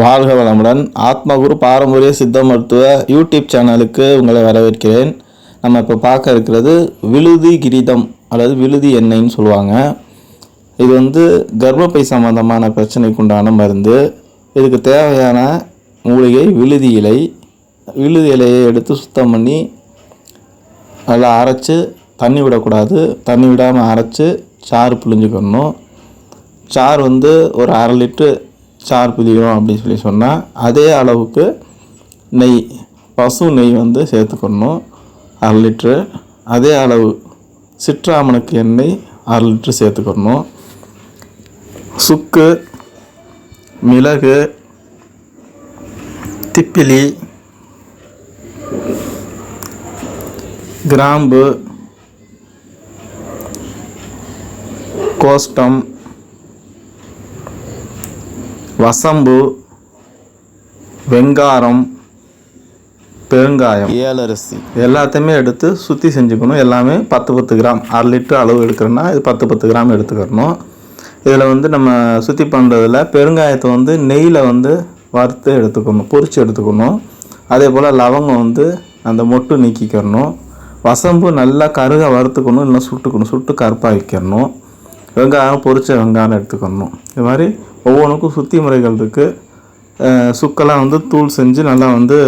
வாழ்க வளமுடன். ஆத்மகுரு பாரம்பரிய சித்த மருத்துவ யூடியூப் சேனலுக்கு உங்களை வரவேற்கிறேன். நம்ம இப்போ பார்க்க இருக்கிறது விழுதி கிரீதம் அல்லது விழுதி எண்ணெய்ன்னு சொல்லுவாங்க. இது வந்து கர்ப்பப்பை சம்பந்தமான பிரச்சனைக்கு உண்டான மருந்து. இதுக்கு தேவையான மூலிகை விழுதி இலை. விழுதி இலையை எடுத்து சுத்தம் பண்ணி நல்லா அரைச்சி தண்ணி விடக்கூடாது. தண்ணி விடாமல் அரைச்சி சாறு புழிஞ்சுக்கணும். சாறு வந்து ஒரு அரை லிட்ரு சார் பிழியும் அப்படின்னு சொல்லி சொன்னால் அதே அளவுக்கு நெய் பசு நெய் வந்து சேர்த்துக்கணும் அரை லிட்ரு அதே அளவு சிற்றாமணக்கு எண்ணெய் அரை லிட்ரு சேர்த்துக்கணும். சுக்கு மிளகு திப்பிலி கிராம்பு கோஷ்டம் வசம்பு வெங்காரம் பெருங்காயம் ஏலரிசி. எல்லாத்தையுமே எடுத்து சுற்றி செஞ்சுக்கணும். எல்லாமே பத்து பத்து கிராம். அரை லிட்டர் அளவு எடுக்கிறோன்னா இது பத்து பத்து கிராம் எடுத்துக்கிறணும். இதில் வந்து நம்ம சுற்றி பண்ணுறதுல பெருங்காயத்தை வந்து நெய்யில் வந்து வறுத்து எடுத்துக்கணும். பொரித்து எடுத்துக்கணும். அதே போல் லவங்கம் வந்து அந்த மொட்டு நீக்கிக்கிறணும் வசம்பு நல்லா கருக வறுத்துக்கணும். இல்லை சுட்டுக்கணும். சுட்டு கருப்பாக வைக்கணும். வெங்காயம் பொரிச்ச வெங்காயம் எடுத்துக்கணும். இது மாதிரி ஒவ்வொன்றுக்கும் சுத்தி முறைகள் இருக்குது சுக்கெல்லாம் வந்து தூள் செஞ்சு நல்லா வந்து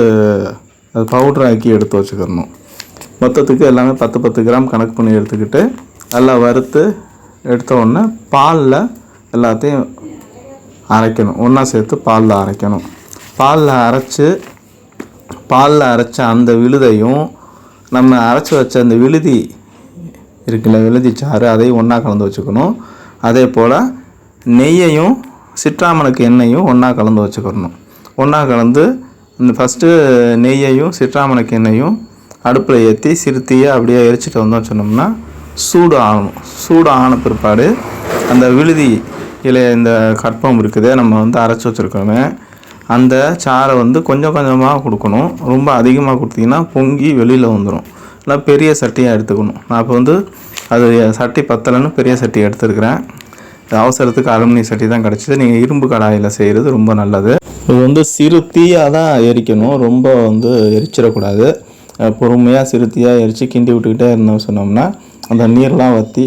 அது பவுட்ரு ஆக்கி எடுத்து வச்சுக்கணும். மொத்தத்துக்கு எல்லாமே பத்து பத்து கிராம் கணக்கு பண்ணி எடுத்துக்கிட்டு நல்லா வறுத்து எடுத்த உடனே பாலில் எல்லாத்தையும் அரைக்கணும். ஒன்றா சேர்த்து பாலில் அரைக்கணும். பாலில் அரைச்சி பாலில் அரைச்ச அந்த விழுதையும் நம்ம அரைச்சி வச்ச அந்த விழுதி இருக்குல்ல விழுதி சாறு அதையும் ஒன்றா கலந்து வச்சுக்கணும். அதே போல் நெய்யையும் சிற்றாமணுக்கு எண்ணெயும் ஒன்றா கலந்து வச்சுக்கிறணும் ஒன்றா கலந்து இந்த ஃபஸ்ட்டு நெய்யையும் சிற்றாமணுக்கு எண்ணெயும் அடுப்பில் ஏற்றி சிறுத்தியை அப்படியே எரிச்சிட்டு வந்தோம் சொன்னோம்னா சூடு ஆகணும். சூடு ஆன பிற்பாடு அந்த விழுதி இலைய இந்த கற்பம் இருக்குதே நம்ம வந்து அரைச்சி வச்சுருக்கோமே அந்த சாறை வந்து கொஞ்சம் கொஞ்சமாக கொடுக்கணும். ரொம்ப அதிகமாக கொடுத்தீங்கன்னா பொங்கி வெளியில் வந்துடும் இல்லை பெரிய சட்டியாக எடுத்துக்கணும். நான் இப்போ வந்து அது சட்டி பத்தலைன்னு பெரிய சட்டி எடுத்துருக்கிறேன். அவசரத்துக்கு அலுமினிய சட்டி தான் கிடச்சிது. நீங்கள் இரும்பு கடாயில் செய்கிறது ரொம்ப நல்லது. இது வந்து சிறு தீயாக தான் எரிக்கணும். ரொம்ப வந்து எரிச்சிடக்கூடாது. பொறுமையாக சிறு தீயாக எரித்து கிண்டி விட்டுக்கிட்டே இருந்தோம் சொன்னோம்னா அந்த நீர்லாம் வற்றி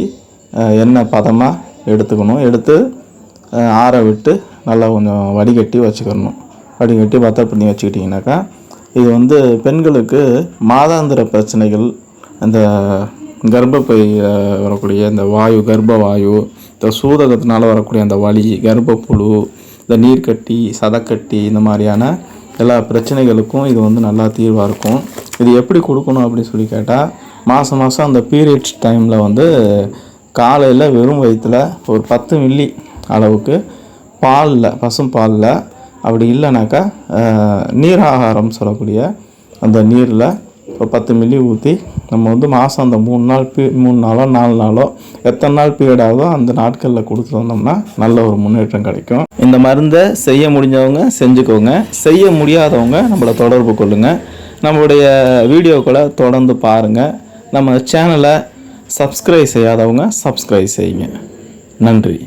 எண்ணெய் பதமாக எடுத்துக்கணும். எடுத்து ஆற விட்டு நல்லா கொஞ்சம் வடிகட்டி வச்சுக்கணும். வடிகட்டி பத்திரம் பண்ணி வச்சுக்கிட்டிங்கனாக்கா இது வந்து பெண்களுக்கு மாதாந்திர பிரச்சனைகள் அந்த கர்ப்பப்பை வரக்கூடிய இந்த வாயு கர்ப்ப வாயு இந்த சூதகத்தினால் வரக்கூடிய அந்த வலி கர்ப்பப்புழு இந்த நீர்க்கட்டி சதக்கட்டி இந்த மாதிரியான எல்லா பிரச்சனைகளுக்கும் இது வந்து நல்லா தீர்வாக இருக்கும். இது எப்படி கொடுக்கணும் அப்படின்னு சொல்லி கேட்டால் மாதம் மாதம் அந்த பீரியட்ஸ் டைமில் வந்து காலையில் வெறும் வயிற்றில் ஒரு பத்து மில்லி அளவுக்கு பாலில் பசும் பாலில் அப்படி இல்லைனாக்கா நீராகாரம் சொல்லக்கூடிய அந்த நீரில் ஒரு பத்து மில்லி ஊற்றி நம்ம வந்து மாதம் அந்த மூணு நாள் பீ மூணு நாளோ நாலு நாளோ எத்தனை நாள் பீரியட் ஆகுதோ அந்த நாட்களில் கொடுத்து வந்தோம்னா நல்ல ஒரு முன்னேற்றம் கிடைக்கும். இந்த மருந்தை செய்ய முடிஞ்சவங்க செஞ்சுக்கோங்க. செய்ய முடியாதவங்க நம்மளை தொடர்பு கொள்ளுங்கள் நம்மளுடைய வீடியோக்களை தொடர்ந்து பாருங்கள் நம்ம சேனலை சப்ஸ்கிரைப் செய்யாதவங்க சப்ஸ்கிரைப் செய்யுங்க. நன்றி.